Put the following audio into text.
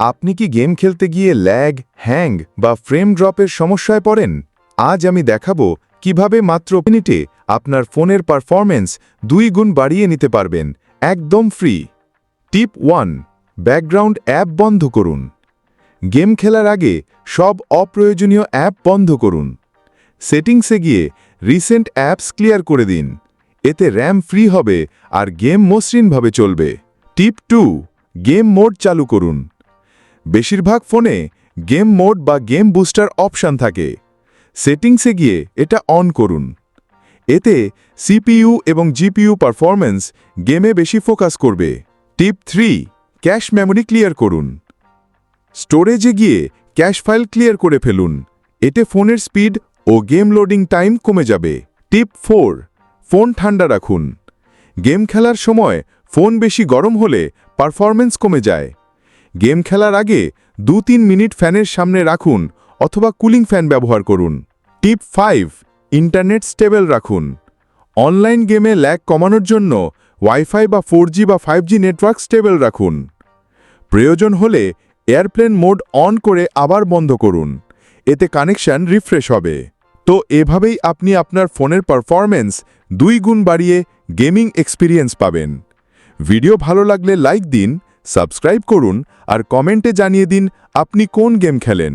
আপনি কি গেম খেলতে গিয়ে ল্যাগ, হ্যাং বা ফ্রেম ড্রপের সমস্যায় পড়েন? আজ আমি দেখাবো কীভাবে মাত্র মিনিটে আপনার ফোনের পারফরম্যান্স দুই গুণ বাড়িয়ে নিতে পারবেন, একদম free. Tip one, background app বন্ধ করুন। গেম খেলার আগে সব অপ্রয়োজনীয় অ্যাপ বন্ধ করুন। সেটিংসে গিয়ে রিসেন্ট অ্যাপস ক্লিয়ার করে দিন। এতে র্যাম ফ্রি হবে আর গেম মসৃণভাবে চলবে। টিপ টু, গেম মোড চালু করুন। বেশিরভাগ ফোনে গেম মোড বা গেম বুস্টার অপশান থাকে। সেটিংসে গিয়ে এটা অন করুন। এতে সিপিইউ এবং জিপিইউ পারফরম্যান্স গেমে বেশি ফোকাস করবে। Tip three, cache memory clear করুন। স্টোরেজে গিয়ে ক্যাশ ফাইল ক্লিয়ার করে ফেলুন। এতে ফোনের স্পিড ও গেম লোডিং টাইম কমে যাবে। টিপ ফোর, ফোন ঠান্ডা রাখুন। গেম খেলার সময় ফোন বেশি গরম হলে পারফরম্যান্স কমে যায়। গেম খেলার আগে দু তিন মিনিট ফ্যানের সামনে রাখুন অথবা কুলিং ফ্যান ব্যবহার করুন। টিপ ফাইভ, ইন্টারনেট স্টেবল রাখুন। অনলাইন গেমে ল্যাগ কমানোর জন্য ওয়াইফাই বা ফোর বা ফাইভ জি নেটওয়ার্ক স্টেবল রাখুন। প্রয়োজন হলে এয়ারপ্লেন মোড অন করে আবার বন্ধ করুন। এতে কানেকশন রিফ্রেশ হবে। তো এভাবেই আপনি আপনার ফোনের পারফরম্যান্স দুই গুণ বাড়িয়ে গেমিং এক্সপিরিয়েন্স পাবেন। ভিডিও ভালো লাগলে লাইক দিন সাবস্ক্রাইব করুন আর কমেন্টে জানিয়ে দিন আপনি কোন গেম খেলেন।